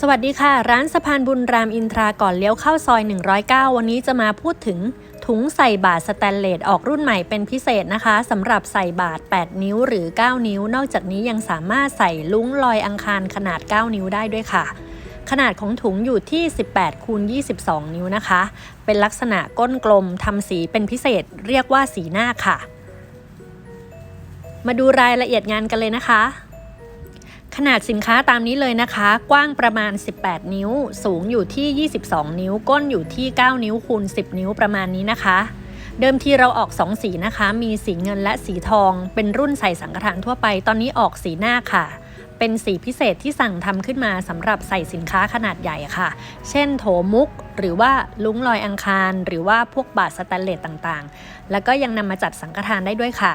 สวัสดีค่ะ ร้านสะพานบุญรามอินทราก่อนเลี้ยวเข้าซอย 109 วันนี้จะมาพูดถึงถุงใส่บาทสแตนเลสออกรุ่นใหม่เป็นพิเศษนะคะสำหรับใส่บาท 8 นิ้วหรือ 9 นิ้ว นอกจากนี้ยังสามารถใส่ลุ้งลอยอังคารขนาด 9 นิ้วได้ด้วยค่ะ ขนาดของถุงอยู่ที่ 18 คูณ 22 นิ้วนะคะ เป็นลักษณะก้นกลมทำสีเป็นพิเศษเรียกว่าสีหน้าค่ะ มาดูรายละเอียดงานกันเลยนะคะ ขนาดสินค้าตามนี้เลยนะคะ กว้างประมาณ 18 นิ้ว สูงอยู่ที่ 22 นิ้ว ก้นอยู่ที่ 9 นิ้วคูณ 10 นิ้วประมาณนี้นะคะ เดิมทีเราออก 2 สีนะคะ มีสีเงินและสีทอง เป็นรุ่นใส่สังฆทานทั่วไป ตอนนี้ออกสีหน้าค่ะ เป็นสีพิเศษที่สั่งทำขึ้นมาสำหรับใส่สินค้าขนาดใหญ่ค่ะ เช่น โถมุก หรือว่าลุงลอยอังคาร หรือว่าพวกบาทสแตนเลสต่างๆ แล้วก็ยังนำมาจัดสังฆทานได้ด้วยค่ะ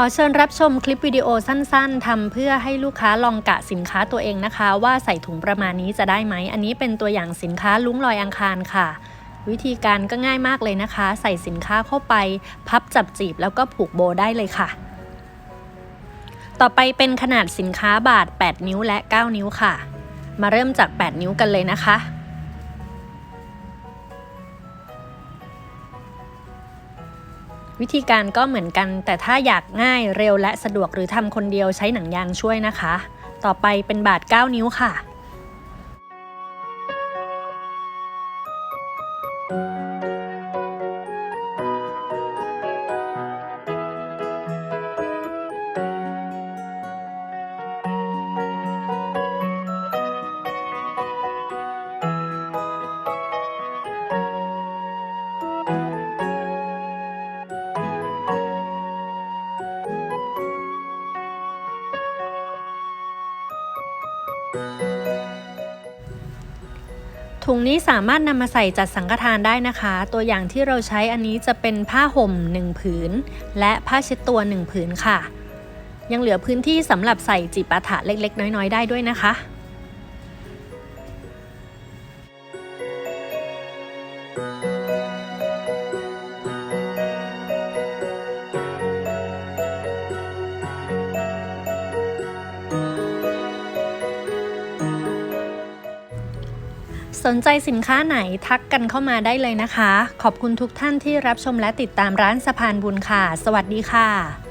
อเชิญรับชมคลิปวิดีโอสั้นๆทำเพื่อให้ลูกค้าลองกะสินค้าตัวเองนะคะ ว่าใส่ถุงประมาณนี้จะได้ไหม อันนี้เป็นตัวอย่างสินค้าลุ้งลอยอังคารค่ะ วิธีการก็ง่ายมากเลยนะคะ ใส่สินค้าเข้าไป พับจับจีบแล้วก็ผูกโบได้เลยค่ะ ต่อไปเป็นขนาดสินค้าบาท 8 นิ้วและ 9 นิ้วค่ะ มาเริ่มจาก 8 นิ้วกันเลยนะคะ วิธีการก็เหมือนกัน แต่ถ้าอยากง่ายเร็วและสะดวกหรือทำคนเดียวใช้หนังยางช่วยนะคะ ต่อไปเป็นบาด 9 นิ้วค่ะ ถุงนี้สามารถนำมาใส่จัดสังฆทานได้นะคะ ตัวอย่างที่เราใช้อันนี้จะเป็นผ้าห่ม 1 ผืน และผ้าเช็ดตัว 1 ผืนค่ะ ยังเหลือพื้นที่สำหรับใส่จิปาถะเล็กๆ น้อย ๆ ได้ด้วยนะคะ สนใจสินค้าไหนทักกันเข้ามาได้เลยนะคะ ขอบคุณทุกท่านที่รับชมและติดตามร้านสะพานบุญค่ะ สวัสดีค่ะ